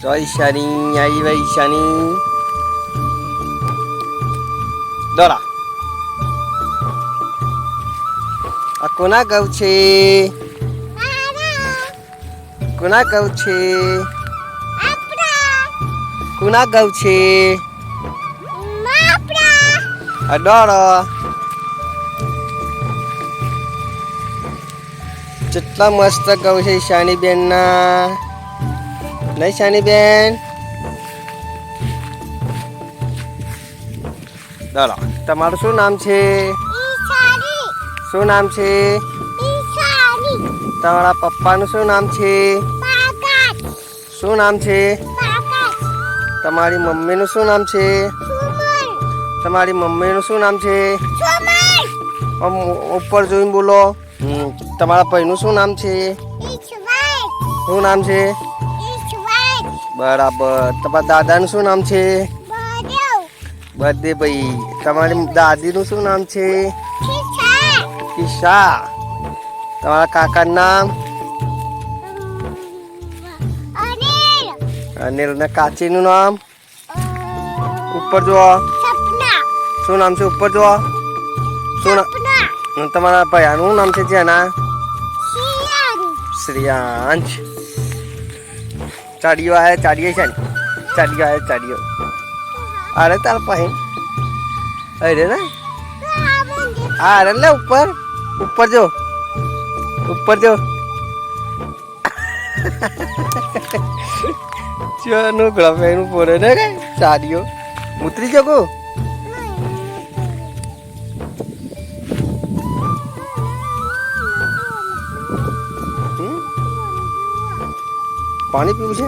જય ઈશાની આવી ભાઈ ઈશાની દોરા આ કોના ગૌ છે કોના ગૌ છે કોના ગૌ છે આ દોરો કેટલા મસ્ત ગૌ છે ઈશાની બેન ના નહીં શાની બેન. દોરો તમારું શું નામ છે? શું નામ છે? તમારા પપ્પાનું શું નામ છે? શું નામ છે? તમારી મમ્મીનું શું નામ છે? તમારી મમ્મીનું શું નામ છે? ઉપર જોઈને બોલો. તમારા ભાઈનું શું નામ છે? શું નામ છે? બરાબર. તમારા દાદાનું શું નામ છે? બર્થડે ભાઈ. તમારી દાદીનું શું નામ છે? કિશા. તમારા કાકાનું નામ? અનિલ. ને કાચીનું નામ? ઉપર જુઓ. શું નામ છે? ઉપર જુઓ. શું તમારા ભૈયાનું નામ છે જેના? શ્રેયાંશ. ચાડીઓ આવે ચાડીએ છે ને? ચાડીઓ આવે, ચાડીઓ. અરે તાર પાસે. અરે ને હા અરે લે ઉપર. ઉપર જો. ઉપર જો. ચનો ગ્રાફેનું પોરે ને કઈ? ચાડીઓ. ઉતરી જગો પાણી પીવું છે?